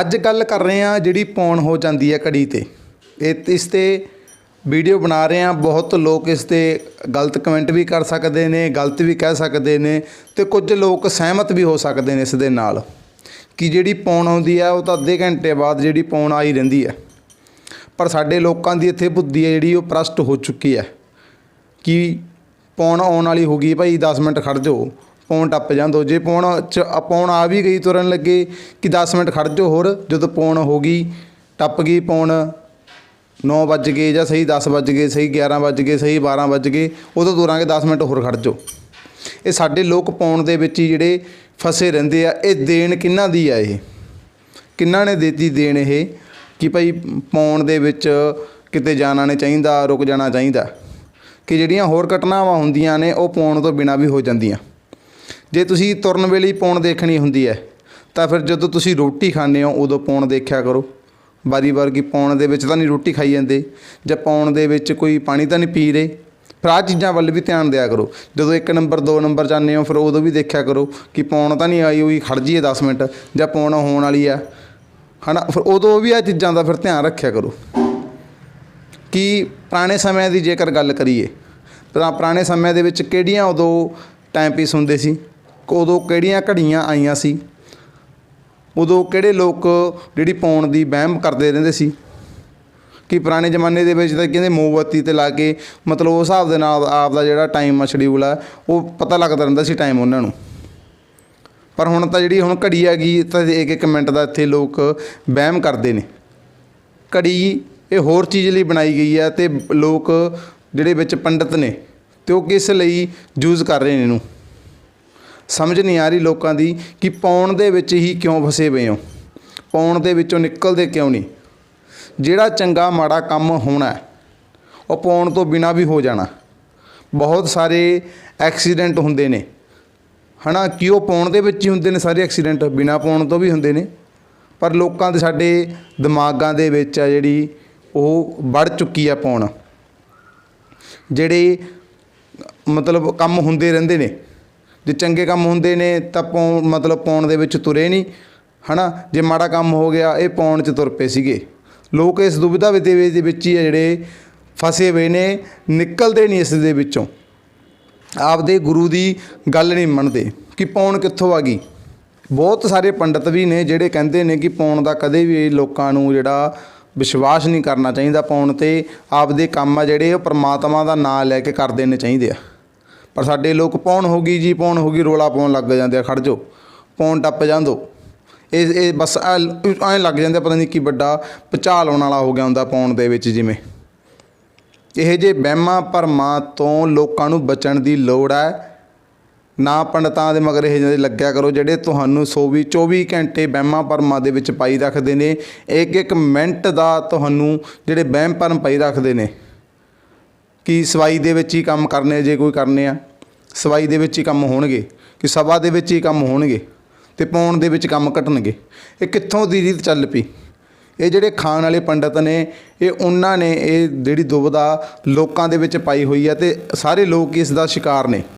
ਅੱਜ ਗੱਲ ਕਰ ਰਹੇ ਹਾਂ ਜਿਹੜੀ ਪੌਣ ਹੋ ਜਾਂਦੀ ਹੈ ਘੜੀ ਤੇ। ਇਹ ਇਸ ਤੇ ਵੀਡੀਓ ਬਣਾ ਰਹੇ ਹਾਂ। ਬਹੁਤ ਲੋਕ ਇਸ ਤੇ ਗਲਤ ਕਮੈਂਟ ਵੀ ਕਰ ਸਕਦੇ ਨੇ, ਗਲਤ ਵੀ ਕਹਿ ਸਕਦੇ ਨੇ ਤੇ ਕੁਝ ਲੋਕ ਸਹਿਮਤ ਵੀ ਹੋ ਸਕਦੇ ਨੇ ਇਸ ਦੇ ਨਾਲ ਕਿ ਜਿਹੜੀ ਪੌਣ ਆਉਂਦੀ ਹੈ, ਉਹ ਤਾਂ ਅੱਧੇ ਘੰਟੇ ਬਾਅਦ ਜਿਹੜੀ ਪੌਣ ਆਈ ਰਹਿੰਦੀ ਹੈ। ਪਰ ਸਾਡੇ ਲੋਕਾਂ ਦੀ ਇੱਥੇ ਬੁੱਧੀ ਹੈ ਜਿਹੜੀ, ਉਹ ਪ੍ਰਸ਼ਟ ਹੋ ਚੁੱਕੀ ਹੈ ਕਿ ਪੌਣ ਆਉਣ ਵਾਲੀ ਹੋ ਗਈ, ਭਾਈ 10 ਮਿੰਟ ਖੜ ਜਾਓ। ਪੌਣ ਟੱਪ ਜਾਂ ਦੋ ਜੇ ਪੌਣ ਚ ਆ ਪੌਣ ਆ ਵੀ ਗਈ, ਤੁਰਨ ਲੱਗੇ, ਕਿ 10 ਮਿੰਟ ਖੜ ਜਾਓ ਹੋਰ, ਜਦੋਂ ਪੌਣ ਹੋ ਗਈ, ਟੱਪ ਗਈ ਪੌਣ 9 ਵੱਜ ਗਏ ਜਾਂ ਸਹੀ 10 ਵੱਜ ਗਏ, ਸਹੀ 11 ਵੱਜ ਗਏ, ਸਹੀ 12 ਵੱਜ ਗਏ, ਉਦੋਂ ਤੁਰਾਂਗੇ 10 ਮਿੰਟ ਹੋਰ ਖੜ ਜਾਓ। ਇਹ ਸਾਡੇ ਲੋਕ ਪਾਉਣ ਦੇ ਵਿੱਚ ਹੀ ਜਿਹੜੇ ਫਸੇ ਰਹਿੰਦੇ ਆ, ਇਹ ਦੇਣ ਕਿਹਨਾਂ ਦੀ ਆ ਇਹ? ਕਿੰਨਾਂ ਨੇ ਦਿੱਤੀ ਦੇਣ ਇਹ? ਕਿ ਭਾਈ ਪਾਉਣ ਦੇ ਵਿੱਚ ਕਿਤੇ ਜਾਣਾ ਨਹੀਂ ਚਾਹੀਦਾ, ਰੁਕ ਜਾਣਾ ਚਾਹੀਦਾ। ਕਿ ਜਿਹੜੀਆਂ ਹੋਰ ਘਟਨਾਵਾਂ ਹੁੰਦੀਆਂ ਨੇ, ਉਹ ਪਾਉਣ ਤੋਂ ਬਿਨਾਂ ਵੀ ਹੋ ਜਾਂਦੀਆਂ। ਜੇ ਤੁਸੀਂ ਤੁਰਨ ਵੇਲੇ ਹੀ ਪੌਣ ਦੇਖਣੀ ਹੁੰਦੀ ਹੈ, ਤਾਂ ਫਿਰ ਜਦੋਂ ਤੁਸੀਂ ਰੋਟੀ ਖਾਂਦੇ ਹੋ, ਉਦੋਂ ਪੌਣ ਦੇਖਿਆ ਕਰੋ। ਵਾਰੀ ਵਾਰ ਕੀ ਪੌਣ ਦੇ ਵਿੱਚ ਤਾਂ ਨਹੀਂ ਰੋਟੀ ਖਾਈ ਜਾਂਦੇ, ਜਾਂ ਪੌਣ ਦੇ ਵਿੱਚ ਕੋਈ ਪਾਣੀ ਤਾਂ ਨਹੀਂ ਪੀ ਰਹੇ। ਫਿਰ ਆਹ ਚੀਜ਼ਾਂ ਵੱਲ ਵੀ ਧਿਆਨ ਦਿਆ ਕਰੋ। ਜਦੋਂ ਇੱਕ ਨੰਬਰ, ਦੋ ਨੰਬਰ ਜਾਂਦੇ ਹੋ, ਫਿਰ ਉਦੋਂ ਵੀ ਦੇਖਿਆ ਕਰੋ ਕਿ ਪੌਣ ਤਾਂ ਨਹੀਂ ਆਈ ਹੋਈ, ਖੜ ਜੀਏ 10 ਮਿੰਟ, ਜਾਂ ਪੌਣ ਹੋਣ ਵਾਲੀ ਆ। ਹਨਾ? ਫਿਰ ਉਦੋਂ ਵੀ ਆ ਚੀਜ਼ਾਂ ਦਾ ਫਿਰ ਧਿਆਨ ਰੱਖਿਆ ਕਰੋ। ਕਿ ਪੁਰਾਣੇ ਸਮਿਆਂ ਦੀ ਜੇਕਰ ਗੱਲ ਕਰੀਏ, ਤਾਂ ਪੁਰਾਣੇ ਸਮਿਆਂ ਦੇ ਵਿੱਚ ਕਿਹੜੀਆਂ ਉਦੋਂ ਟਾਈਮ ਪੀਸ ਹੁੰਦੇ ਸੀ? ਉਦੋਂ ਕਿਹੜੀਆਂ ਘੜੀਆਂ ਆਈਆਂ ਸੀ? ਉਦੋਂ ਕਿਹੜੇ ਲੋਕ ਜਿਹੜੀ ਪਾਉਣ ਦੀ ਵਹਿਮ ਕਰਦੇ ਰਹਿੰਦੇ ਸੀ? ਕਿ ਪੁਰਾਣੇ ਜ਼ਮਾਨੇ ਦੇ ਵਿੱਚ ਤਾਂ ਕਹਿੰਦੇ ਮੋਮਬੱਤੀ ਤੇ ਲਾ ਕੇ ਮਤਲਬ ਉਸ ਹਿਸਾਬ ਦੇ ਨਾਲ ਆਪ ਦਾ ਜਿਹੜਾ ਟਾਈਮ ਸ਼ਡਿਊਲ ਆ, ਉਹ ਪਤਾ ਲੱਗਦਾ ਰਹਿੰਦਾ ਸੀ ਟਾਈਮ ਉਹਨਾਂ ਨੂੰ। ਪਰ ਹੁਣ ਤਾਂ ਜਿਹੜੀ ਹੁਣ ਘੜੀ ਹੈਗੀ ਤਾਂ ਇੱਕ ਇੱਕ ਮਿੰਟ ਦਾ ਇੱਥੇ ਲੋਕ ਵਹਿਮ ਕਰਦੇ ਨੇ। ਘੜੀ ਇਹ ਹੋਰ ਚੀਜ਼ ਲਈ ਬਣਾਈ ਗਈ ਹੈ ਤੇ ਲੋਕ ਜਿਹੜੇ ਵਿੱਚ ਪੰਡਤ ਨੇ, ਤੇ ਉਹ ਕਿਸ ਲਈ ਯੂਜ਼ ਕਰ ਰਹੇ ਨੇ ਇਹਨੂੰ? ਸਮਝ ਨਹੀਂ ਆ ਰਹੀ ਲੋਕਾਂ ਦੀ ਕਿ ਪੌਣ ਦੇ ਵਿੱਚ ਹੀ ਕਿਉਂ ਫਸੇ ਪਏ ਹੋ? ਪੌਣ ਦੇ ਵਿੱਚੋਂ ਨਿਕਲਦੇ ਕਿਉਂ ਨਹੀਂ? ਜਿਹੜਾ ਚੰਗਾ ਮਾੜਾ ਕੰਮ ਹੋਣਾ ਉਹ ਪੌਣ ਤੋਂ ਬਿਨਾ ਵੀ ਹੋ ਜਾਣਾ। ਬਹੁਤ ਸਾਰੇ ਐਕਸੀਡੈਂਟ ਹੁੰਦੇ ਨੇ। ਹਨਾ, ਕਿ ਉਹ ਪੌਣ ਦੇ ਵਿੱਚ ਹੀ ਹੁੰਦੇ ਨੇ ਸਾਰੇ ਐਕਸੀਡੈਂਟ, ਬਿਨਾ ਪੌਣ ਤੋਂ ਵੀ ਹੁੰਦੇ ਨੇ। ਪਰ ਲੋਕਾਂ ਦੇ, ਸਾਡੇ ਦਿਮਾਗਾਂ ਦੇ ਵਿੱਚ ਆ ਜਿਹੜੀ ਉਹ ਵੜ ਚੁੱਕੀ ਆ ਪੌਣ ਜਿਹੜੇ ਮਤਲਬ ਕੰਮ ਹੁੰਦੇ ਰਹਿੰਦੇ ਨੇ। ਜੇ ਚੰਗੇ ਕੰਮ ਹੁੰਦੇ ਨੇ ਤਾਂ ਪਾਉਣ ਮਤਲਬ ਪਾਉਣ ਦੇ ਵਿੱਚ ਤੁਰੇ ਨਹੀਂ, ਹਨਾ? ਜੇ ਮਾੜਾ ਕੰਮ ਹੋ ਗਿਆ, ਇਹ ਪਾਉਣ 'ਚ ਤੁਰ ਪਏ ਸੀਗੇ। ਲੋਕ ਇਸ ਦੁਬਿਧਾ ਦੇ ਦੇ ਵਿੱਚ ਹੀ ਆ ਜਿਹੜੇ ਫਸੇ ਹੋਏ ਨੇ, ਨਿਕਲਦੇ ਨਹੀਂ ਇਸ ਦੇ ਵਿੱਚੋਂ। ਆਪਦੇ ਗੁਰੂ ਦੀ ਗੱਲ ਨਹੀਂ ਮੰਨਦੇ ਕਿ ਪੌਣ ਕਿੱਥੋਂ ਆ ਗਈ। ਬਹੁਤ ਸਾਰੇ ਪੰਡਤ ਵੀ ਨੇ ਜਿਹੜੇ ਕਹਿੰਦੇ ਨੇ ਕਿ ਪੌਣ ਦਾ ਕਦੇ ਵੀ ਲੋਕਾਂ ਨੂੰ ਜਿਹੜਾ ਵਿਸ਼ਵਾਸ ਨਹੀਂ ਕਰਨਾ ਚਾਹੀਦਾ, ਪੌਣ ਤੇ ਆਪਦੇ ਕੰਮ ਆ ਜਿਹੜੇ ਉਹ ਪ੍ਰਮਾਤਮਾ ਦਾ ਨਾਮ ਲੈ ਕੇ ਕਰ ਦੇਣੇ ਚਾਹੀਦੇ ਆ। ਪਰ ਸਾਡੇ ਲੋਕ ਪੌਣ ਹੋ ਗਈ ਜੀ ਪੌਣ ਹੋ ਗਈ ਰੋਲਾ ਪਾਉਣ ਲੱਗ ਜਾਂਦੇ ਆ ਖੜ ਜਾਓ। ਪੌਣ ਟੱਪ ਜਾਂਦੋ। ਇਹ ਇਹ ਬਸ ਐਂ ਲੱਗ ਜਾਂਦੇ ਆ, ਪਤਾ ਨਹੀਂ ਕੀ ਵੱਡਾ ਭੁਚਾਲ ਆਉਣ ਵਾਲਾ ਹੋ ਗਿਆ ਹੁੰਦਾ ਪੌਣ ਦੇ ਵਿੱਚ ਜਿਵੇਂ। ਇਹ ਜੇ ਵਹਿਮਾਂ ਭਰਮਾਂ ਤੋਂ ਲੋਕਾਂ ਨੂੰ ਬਚਣ ਦੀ ਲੋੜ ਹੈ। ਨਾ ਪੰਡਤਾਂ ਦੇ ਮਗਰ ਇਹ ਜਿਹੇ ਲੱਗਿਆ ਕਰੋ ਜਿਹੜੇ ਤੁਹਾਨੂੰ 24 24 ਘੰਟੇ ਵਹਿਮਾਂ ਭਰਮਾਂ ਦੇ ਵਿੱਚ ਪਾਈ ਰੱਖਦੇ ਨੇ। ਇੱਕ ਇੱਕ ਮਿੰਟ ਦਾ ਤੁਹਾਨੂੰ ਜਿਹੜੇ ਵਹਿਮ ਭਰਮ ਪਾਈ ਰੱਖਦੇ ਨੇ। ਕਿ ਸਵਾਈ ਦੇ ਵਿੱਚ ਹੀ ਕੰਮ ਕਰਨੇ ਜੇ ਕੋਈ ਕਰਨੇ ਆ। ਸਵਾਈ ਦੇ ਵਿੱਚ ਹੀ ਕੰਮ ਹੋਣਗੇ, ਕਿ ਸਭਾ ਦੇ ਵਿੱਚ ਹੀ ਕੰਮ ਹੋਣਗੇ ਤੇ ਪਾਉਣ ਦੇ ਵਿੱਚ ਕੰਮ ਘਟਣਗੇ। ਇਹ ਕਿੱਥੋਂ ਦੀ ਰੀਤ ਚੱਲ ਪਈ? ਇਹ ਜਿਹੜੇ ਖਾਣ ਵਾਲੇ ਪੰਡਤ ਨੇ, ਇਹ ਉਹਨਾਂ ਨੇ ਇਹ ਜਿਹੜੀ ਦੁਬਦਾ ਲੋਕਾਂ ਦੇ ਵਿੱਚ ਪਾਈ ਹੋਈ ਹੈ ਤੇ ਸਾਰੇ ਲੋਕ ਇਸ ਦਾ ਸ਼ਿਕਾਰ ਨੇ।